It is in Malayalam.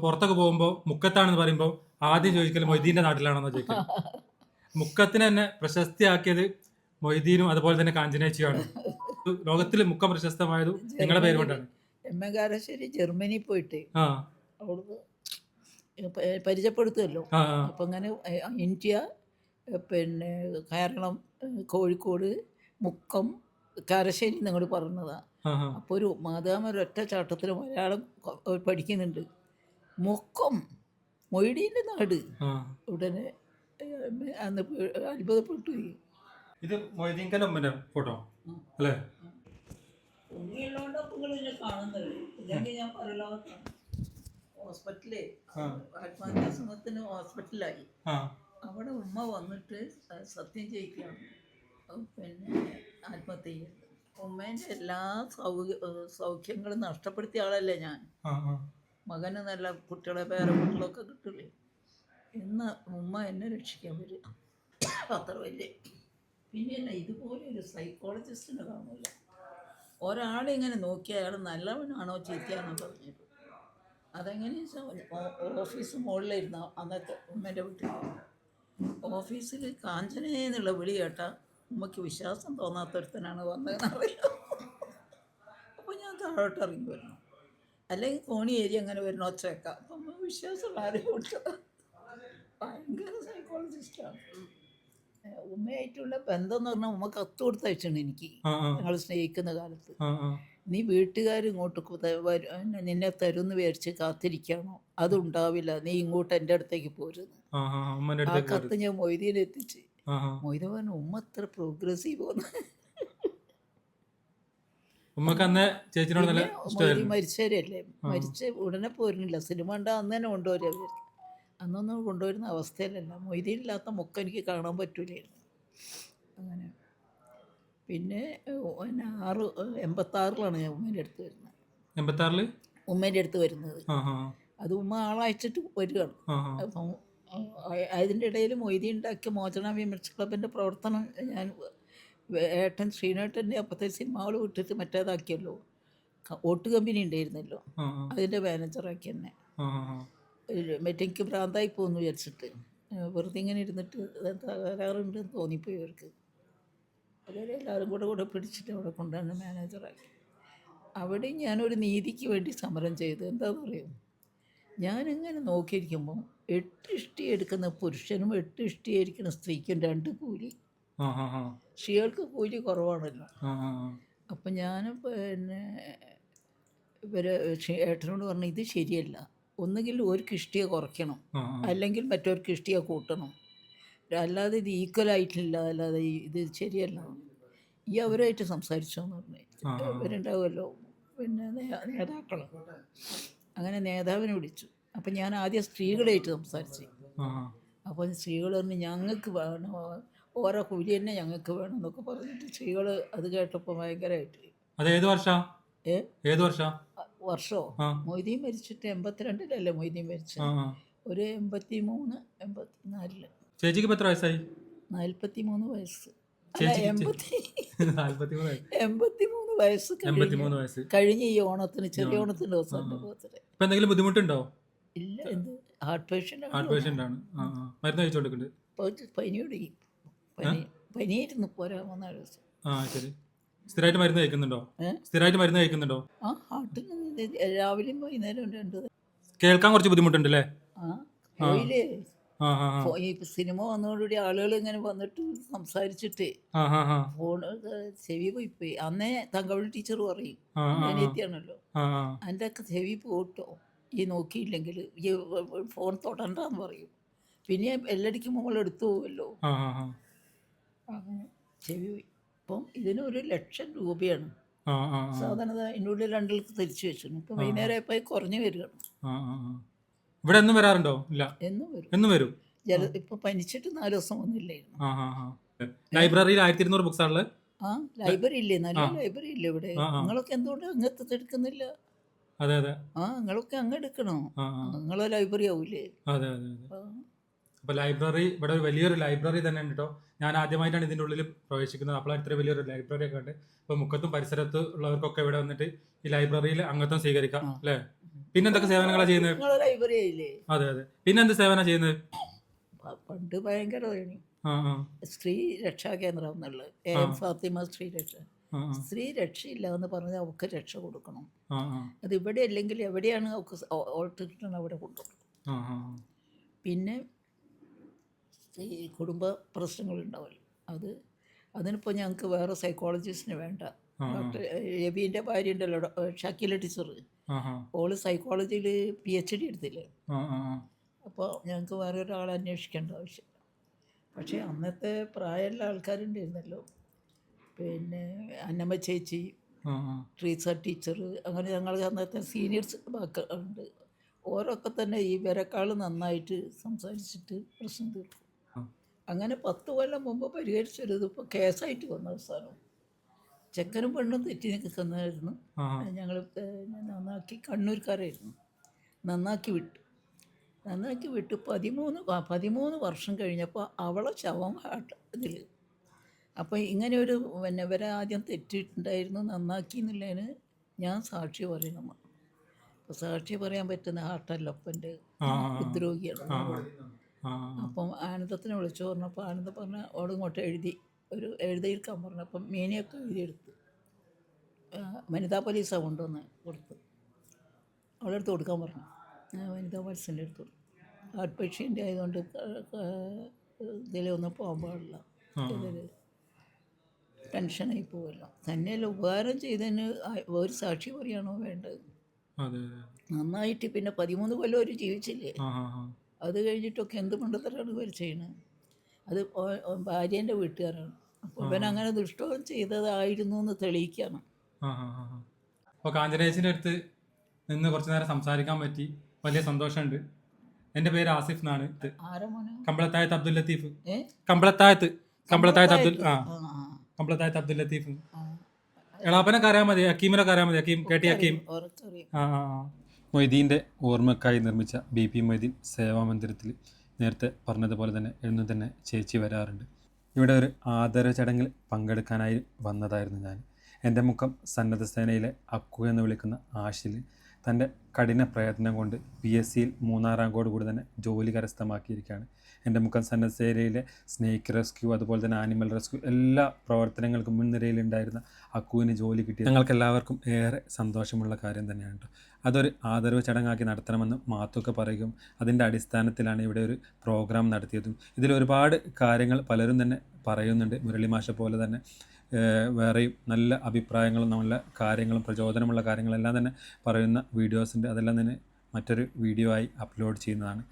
പുറത്തൊക്കെ പോകുമ്പോൾ മുക്കത്താണെന്ന് പറയുമ്പോ ആദ്യം ചോദിക്കൽ മൊയ്തീന്റെ നാട്ടിലാണെന്ന് ചോദിക്കൽ മുക്കത്തിന് തന്നെ പ്രശസ്തിയാക്കിയത് മൊയ്തീനും അതുപോലെ തന്നെ കാഞ്ചനേച്ചിയാണ് ലോകത്തിൽ മുക്കം പ്രശസ്തമായത് നിങ്ങളുടെ പേര് കൊണ്ടാണ്. എം. എ. കാരശ്ശേരി ജർമ്മനി പോയിട്ട് അവിടുന്ന് പരിചയപ്പെടുത്തുമല്ലോ അപ്പം അങ്ങനെ ഇന്ത്യ പിന്നെ കേരളം കോഴിക്കോട് മുക്കം കാരശ്ശേരി നിങ്ങൾ പറഞ്ഞതാണ് ആ. അപ്പോൾ ഒരു മാതാമൊരൊറ്റ ചാട്ടത്തിൽ മലയാളം പഠിക്കുന്നുണ്ട്. മുക്കം മൊയ്ടീന്റെ നാട്. ആ. ഉടനെ അന്ന് അത്ഭുതപ്പെട്ടു ഇത് മൊയ്തീന്റെ ഫോട്ടോ? അല്ലേ? കാണുന്നത്. ഇല്ലെങ്കിൽ ഞാൻ പരലോകത്താണ്. ആത്മഹത്യാശ്രമത്തിന് ഹോസ്പിറ്റലായി ആ. അവിടെ ഉമ്മ വന്നിട്ട് സത്യം ചെയ്യിക്കുകയാണ്. പിന്നെ ആത്മഹത്യ ചെയ്യുന്നത് ഉമ്മേന്റെ എല്ലാ ഏഹ് സൗഖ്യങ്ങളും നഷ്ടപ്പെടുത്തിയ ആളല്ലേ ഞാൻ. ആ ആ. മകന് നല്ല കുട്ടികളെ പേരെ കുട്ടികളൊക്കെ കിട്ടില്ലേ ഇന്ന് ഉമ്മ എന്നെ രക്ഷിക്കാൻ വരിക. അത്ര വലിയ പിന്നെ ഇതുപോലെ ഒരു സൈക്കോളജിസ്റ്റിനെ കാണില്ല ഒരാളിങ്ങനെ നോക്കി അയാൾ നല്ലവനാണോ ചീത്തയാണോ പറഞ്ഞത് അതെങ്ങനെയാ വെച്ചാൽ ഓഫീസ് മുകളിലിരുന്ന അന്നത്തെ ഉമ്മേന്റെ വീട്ടിൽ ഓഫീസിൽ കാഞ്ചന എന്നുള്ള വിളി കേട്ടാൽ ഉമ്മയ്ക്ക് വിശ്വാസം തോന്നാത്തൊരുത്തനാണ് വന്നതെന്ന് അറിയാം അപ്പോൾ ഞാൻ താഴോട്ട് ഇറങ്ങി വരണം. അല്ലെങ്കിൽ കോണി ഏരിയ അങ്ങനെ വരുന്ന ഒച്ചയൊക്കെ. അപ്പം വിശ്വാസം വിശ്വാസമുള്ള ആരും വിട്ടത് ഭയങ്കര സൈക്കോളജിസ്റ്റാണ് ഉമ്മയായിട്ടുള്ള ബന്ധം എന്ന് പറഞ്ഞാൽ ഉമ്മ കത്ത് കൊടുത്തയച്ചാണ് എനിക്ക്. ഞങ്ങൾ സ്നേഹിക്കുന്ന കാലത്ത്. നീ വീട്ടുകാർ ഇങ്ങോട്ട് നിന്നെ തരുമെന്ന് വിചാരിച്ച് കാത്തിരിക്കണോ? അതുണ്ടാവില്ല. നീ ഇങ്ങോട്ട് എന്റെ അടുത്തേക്ക് പോരുന്നു. ആ കത്ത് ഞാൻ മൊയ്തീനെത്തിച്ച് മൊയ്ത പറഞ്ഞു ഉമ്മ അത്ര പ്രോഗ്രസീവ് വന്ന് ഉമ്മക്ക് അന്ന് ചേച്ചിനോട് നല്ല ഇഷ്ടമായിരുന്നു. മരിച്ചവരല്ലേ? മരിച്ച ഉടനെ പോരുന്നില്ല. സിനിമ ഉണ്ട് അന്ന് തന്നെ കൊണ്ടുവരിക അന്നൊന്നും കൊണ്ടുവരുന്ന അവസ്ഥയിലല്ല. മൊയ്തിയില്ലാത്ത മുക്ക എനിക്ക് കാണാൻ പറ്റൂലായിരുന്നു. അങ്ങനെ. പിന്നെ പിന്നെ ആറ് എൺപത്താറിലാണ് ഞാൻ ഉമ്മേന്റെ അടുത്ത് വരുന്നത്. എൺപത്താറിൽ? ഉമ്മേന്റെ അടുത്ത് വരുന്നത്. അത് ഉമ്മ ആളയച്ചിട്ട് വരികയാണ്. അപ്പം അതിന്റെ ഇടയിൽ മൊയ്തി ഉണ്ടാക്കിയ മോചന വിമർശ ക്ലബിന്റെ പ്രവർത്തനം ഞാൻ ഏട്ടൻ ശ്രീനേട്ടന്റെ അപ്പത്തെ സിനിമകൾ വിട്ടിട്ട് മറ്റേതാക്കിയല്ലോ. ഓട്ട് കമ്പനി ഉണ്ടായിരുന്നല്ലോ. അതിന്റെ മാനേജറാക്കി തന്നെ മറ്റേ എനിക്ക് ഭ്രാന്തായി പോകുന്നു വിചാരിച്ചിട്ട്. വെറുതെ ഇങ്ങനെ ഇരുന്നിട്ട് തകരാറുണ്ടെന്ന് തോന്നിപ്പോയി അവർക്ക്. അവരെ എല്ലാവരും കൂടെ കൂടെ പിടിച്ചിട്ട് അവിടെ കൊണ്ടുവന്ന് മാനേജറാക്കി. അവിടെ ഞാനൊരു നീതിക്ക് വേണ്ടി സമരം ചെയ്തു എന്താണെന്ന് പറയും ഞാനിങ്ങനെ നോക്കിയിരിക്കുമ്പോൾ എട്ട് ഇഷ്ടി എടുക്കുന്ന പുരുഷനും എട്ട് ഇഷ്ടി എടുക്കുന്ന സ്ത്രീക്കും രണ്ട് കൂലി. സ്ത്രീകൾക്ക് കൂലി കുറവാണല്ലോ. അപ്പം ഞാൻ പിന്നെ ഇവർ ഏട്ടനോട് പറഞ്ഞു ഇത് ശരിയല്ല. ഒന്നുകിൽ ഒരു കിഷ്ടിയെ കുറയ്ക്കണം. അല്ലെങ്കിൽ മറ്റൊരു കിഷ്ടിയെ കൂട്ടണം. അല്ലാതെ ഇത് ഈക്വൽ ആയിട്ടില്ല. അല്ലാതെ ഇത് ശരിയല്ല. ഈ അവരായിട്ട് സംസാരിച്ചോ എന്ന് പറഞ്ഞു. ഇവരുണ്ടാവുമല്ലോ. പിന്നെ നേതാക്കൾ അങ്ങനെ നേതാവിനെ വിളിച്ചു. അപ്പം ഞാൻ ആദ്യം സ്ത്രീകളായിട്ട് സംസാരിച്ചു. അപ്പോൾ സ്ത്രീകൾ പറഞ്ഞു ഞങ്ങൾക്ക് വേണം ഓരോ കൂലി തന്നെ ഞങ്ങൾക്ക് വേണം എന്നൊക്കെ പറഞ്ഞിട്ട് സ്ത്രീകൾ അത് കേട്ടപ്പോൾ ഭയങ്കരമായിട്ട് അത് ഏത് വർഷാ? ഏ? ഏത് വർഷാ? വർഷമോ മൊയ്തീൻ മരിച്ചിട്ട് എൺപത്തിരണ്ടിലല്ലേ മൊയ്തീൻ മരിച്ചത് ഒരു എൺപത്തി മൂന്ന് എൺപത്തി നാലിൽ ചേച്ചിക്ക് എത്ര വയസ്സായി? നാൽപ്പത്തി മൂന്ന് വയസ്സ്. കഴിഞ്ഞു ഈ ഓണത്തിന് ചെറിയ ഓണത്തിന്റെ ദിവസം എന്തെങ്കിലും ബുദ്ധിമുട്ടുണ്ടോ? ഇല്ല എന്ത്? ഹാർട്ട് പേഷ്യന്റ് ഹാർട്ട് പേഷ്യന്റ് ആണ്. മരുന്ന് കഴിച്ചുകൊണ്ടിരിക്കുന്നുണ്ട് പനിയോടെ പനി പനിയായിരുന്നു പോരാ മൂന്നാൽ ദിവസം. ആ ശരി. സ്ഥിരമായിട്ട് മരുന്ന് കഴിക്കുന്നുണ്ടോ? ഏ? സ്ഥിരമായിട്ട് മരുന്ന് കഴിക്കുന്നുണ്ടോ? ആ ഹാർട്ടിന് രാവിലെയും വൈകുന്നേരം രണ്ട്. കേൾക്കാൻ കുറച്ച് ബുദ്ധിമുട്ടുണ്ടല്ലേ? ആ പോയില്ലേ ആ ആ ആ. ഈ സിനിമ വന്നതോടുകൂടി ആളുകൾ ഇങ്ങനെ വന്നിട്ട് സംസാരിച്ചിട്ട്. ആ ആ ആ. ഫോൺ ചെവി പോയി പോയി അന്നേ തങ്കവള്ളി ടീച്ചർ പറയും ആ ആ അനിയത്തിയാണല്ലോ. ആ ആ. എന്റെ ഒക്കെ ചെവി പോട്ടോ? ഈ നോക്കിയില്ലെങ്കിൽ ഈ ഫോൺ തൊടണ്ടെന്ന് പറയും. പിന്നെ എല്ലടിക്കും നമ്മൾ എടുത്തു പോവുമല്ലോ ആ ആ ആ. അങ്ങനെ ചെവി പോയി. ഇതിന് ഇതിനൊരു ലക്ഷം രൂപയാണ്. ആ ആ ഉള്ളിൽ സാധാരണ രണ്ടിലേക്ക് തിരിച്ചു വെച്ചു ഇപ്പം വൈകുന്നേരം ആയപ്പോൾ കുറഞ്ഞു വരികയാണ്. ഇവിടെ എന്നും വരാറുണ്ടോ? ഇല്ല. എന്നും വരും. എന്നും വരും. ജല ഇപ്പൊ പനിച്ചിട്ട് നാല് ദിവസം ഒന്നുമില്ലായിരുന്നു ലൈബ്രറിയിൽ ആയിരത്തി ഇരുന്നൂറ് ബുക്സ് ആണല്ലേ ആ ലൈബ്രറി ഇല്ലേ? നല്ല ലൈബ്രറി ഇല്ലേ ഇവിടെ. നിങ്ങളൊക്കെ എന്തുകൊണ്ട് അങ്ങനത്തെ എടുക്കുന്നില്ല? അതെ അതെ. ആ നിങ്ങളൊക്കെ അങ്ങ് എടുക്കണോ? നിങ്ങളെ ലൈബ്രറി ആവൂലേ? അതെ അതെ അതെ ആ. അപ്പൊ ലൈബ്രറി ഇവിടെ ഒരു വലിയൊരു ലൈബ്രറി തന്നെ ഉണ്ട് കേട്ടോ ഞാൻ ആദ്യമായിട്ടാണ് ഇതിന്റെ ഉള്ളിൽ പ്രവേശിക്കുന്നത്. അപ്പോൾ ഇത്ര വലിയൊരു ലൈബ്രറി ഒക്കെ ഉണ്ട് അപ്പോൾ മുക്കത്തും പരിസരത്ത് ഉള്ളവർക്കൊക്കെ ഇവിടെ വന്നിട്ട് ഈ ലൈബ്രറിയിൽ അംഗത്വം സ്വീകരിക്കാം. അല്ലേ? പിന്നെ എന്തൊക്കെ സേവനങ്ങളാണ് ചെയ്യുന്നത്? അതെ അതെ. പിന്നെ എന്ത് സേവന ചെയ്യുന്നത്? പണ്ട് ഭയങ്കര സ്ത്രീ രക്ഷാ കേന്ദ്രം എന്നുള്ളത് എ എം ഫാത്തിമ സ്ത്രീ രക്ഷ. സ്ത്രീ രക്ഷയില്ല എന്ന് പറഞ്ഞാൽ അവൾക്ക് രക്ഷ കൊടുക്കണം. അത് ഇവിടെ അല്ലെങ്കിൽ എവിടെയാണ് അവൾക്ക് ഓൾട്ടിട്ടുണ്ട് അവിടെ കൊണ്ടുപോകും പിന്നെ ഈ കുടുംബ പ്രശ്നങ്ങൾ പ്രശ്നങ്ങളുണ്ടാവില്ല. അത് അതിനിപ്പോൾ ഞങ്ങൾക്ക് വേറെ സൈക്കോളജിസ്റ്റിന് വേണ്ട. ഡോക്ടർ രവീന്റെ ഭാര്യ ഉണ്ടല്ലോ ഷക്കീല ടീച്ചർ ഓൾ സൈക്കോളജിയിൽ പി എച്ച് ഡി എടുത്തില്ലേ അപ്പോൾ ഞങ്ങൾക്ക് വേറെ ഒരാളെ അന്വേഷിക്കേണ്ട ആവശ്യമില്ല. പക്ഷേ അന്നത്തെ പ്രായമുള്ള ആൾക്കാരുണ്ടായിരുന്നല്ലോ. പിന്നെ അന്നമ്മ ചേച്ചി ട്രീസ ടീച്ചർ അങ്ങനെ ഞങ്ങൾ അന്നത്തെ സീനിയേഴ്സ് ഉണ്ട് ഓരോക്കെ തന്നെ ഇവരെക്കാൾ നന്നായിട്ട് സംസാരിച്ചിട്ട് പ്രശ്നം തീർക്കും. അങ്ങനെ പത്ത് കൊല്ലം മുമ്പ് പരിഹരിച്ചൊരു ഇപ്പോൾ കേസായിട്ട് വന്ന അവസാനം ചെക്കനും പെണ്ണും തെറ്റി നിൽക്കുന്നതായിരുന്നു. ഞങ്ങൾ നന്നാക്കി കണ്ണൂർക്കാരായിരുന്നു. നന്നാക്കി വിട്ടു. നന്നാക്കി വിട്ട്. പതിമൂന്ന് പതിമൂന്ന് വർഷം കഴിഞ്ഞപ്പോൾ അവളെ ശവം ഇതിൽ അപ്പോൾ ഇങ്ങനെ ഒരു പിന്നെ ഇവരെ ആദ്യം തെറ്റിയിട്ടുണ്ടായിരുന്നു നന്നാക്കി എന്നുള്ളതിന് ഞാൻ സാക്ഷി പറയണം. അപ്പോൾ സാക്ഷി പറയാൻ പറ്റുന്ന ഹാർട്ടല്ല ഒപ്പന്റെ അപ്പം ആനന്ദത്തിനെ വിളിച്ചു. പറഞ്ഞപ്പോൾ ആനന്ദം പറഞ്ഞ ഓടുങ്ങോട്ട് എഴുതി. ഒരു എഴുതിയിരിക്കാൻ പറഞ്ഞു. അപ്പം മീനിയൊക്കെ എഴുതിയെടുത്ത്. വനിതാ പോലീസാണ് കൊണ്ടുവന്ന് കൊടുത്ത്. അവളെടുത്ത് കൊടുക്കാൻ പറഞ്ഞു. വനിതാ പോലീസിന്റെ അടുത്ത് കൊടുത്തു. ഹാർട്ട് പേഷ്യന്റ് ആയതുകൊണ്ട് ഇതിലൊന്നും പോകാൻ പാടില്ല. ടെൻഷനായി പോവല്ലോ. തന്നെയല്ല ഉപകാരം ചെയ്തതിന് ഒരു സാക്ഷി പറയാണോ വേണ്ടത്? നന്നായിട്ട് പിന്നെ പതിമൂന്ന് കൊല്ലം ഒരു ജീവിച്ചില്ലേ? അത് കഴിഞ്ഞിട്ടൊക്കെ എന്ത് മണ്ടത്തരാണ് ഇവർ ചെയ്യണത് അത് ഭാര്യന്റെ വീട്ടുകാരാണ്. അപ്പോൾ ഇവൻ അങ്ങനെ ദുഷ്ടവും ചെയ്തതായിരുന്നു എന്ന് തെളിയിക്കണം. അപ്പോൾ കാഞ്ചനേശിന്റെ അടുത്ത് നിന്ന് കുറച്ച് നേരം സംസാരിക്കാൻ പറ്റി. വലിയ സന്തോഷമുണ്ട്. എന്റെ പേര് ആസിഫ് എന്നാണ്. കമ്പളത്തായത്ത് അബ്ദുൽ ലത്തീഫ്. കമ്പളത്തായത്ത്. കമ്പളത്തായത്ത് അബ്ദുൽ ആ. കമ്പളത്തായത്ത്. അബ്ദുൽ ലത്തീഫ്. എളാപ്പനൊക്കെ അറിയാൻ മതി അക്കീമിനൊക്കെ അറിയാൻ മതി അക്കീം കേട്ടി അക്കീം ആ ആ. മൊയ്തീന്റെ ഓർമ്മക്കായി നിർമ്മിച്ച ബി പി മൊയ്തീൻ സേവാ മന്ദിരത്തിൽ നേരത്തെ പറഞ്ഞതുപോലെ തന്നെ എന്നും തന്നെ ചേച്ചി വരാറുണ്ട്. ഇവിടെ ഒരു ആദര ചടങ്ങിൽ പങ്കെടുക്കാനായി വന്നതായിരുന്നു ഞാൻ. എന്റെ മുഖം സന്നദ്ധ സേനയിലെ അക്കു എന്ന് വിളിക്കുന്ന ആഷിൽ തന്റെ കഠിന പ്രയത്നം കൊണ്ട് പി എസ് സിയിൽ മൂന്നാം റാങ്കോട് കൂടി തന്നെ ജോലി കരസ്ഥമാക്കിയിരിക്കുകയാണ്. എന്റെ മുഖം സന്നദ്ധ സേനയിലെ സ്നേക്ക് റെസ്ക്യൂ അതുപോലെ തന്നെ ആനിമൽ റെസ്ക്യൂ എല്ലാ പ്രവർത്തനങ്ങൾക്കും മുൻനിരയിൽ ഉണ്ടായിരുന്ന അക്കുവിന് ജോലി കിട്ടി ഞങ്ങൾക്ക് എല്ലാവർക്കും ഏറെ സന്തോഷമുള്ള കാര്യം തന്നെയാണ് കേട്ടോ. അതൊരു ആദരവ് ചടങ്ങാക്കി നടത്തണമെന്ന് മാത്തൊക്കെ പറയും അതിന്റെ അടിസ്ഥാനത്തിലാണ് ഇവിടെ ഒരു പ്രോഗ്രാം നടത്തിയതും. ഇതിൽ ഒരുപാട് കാര്യങ്ങൾ പലരും തന്നെ പറയുന്നുണ്ട്. മുരളി മാഷ പോലെ തന്നെ വേറെയും നല്ല അഭിപ്രായങ്ങളും നല്ല കാര്യങ്ങളും പ്രചോദനമുള്ള കാര്യങ്ങളെല്ലാം തന്നെ പറയുന്ന വീഡിയോസിന്റെ അതെല്ലാം തന്നെ മറ്റൊരു വീഡിയോ ആയി അപ്ലോഡ് ചെയ്യുന്നതാണ്.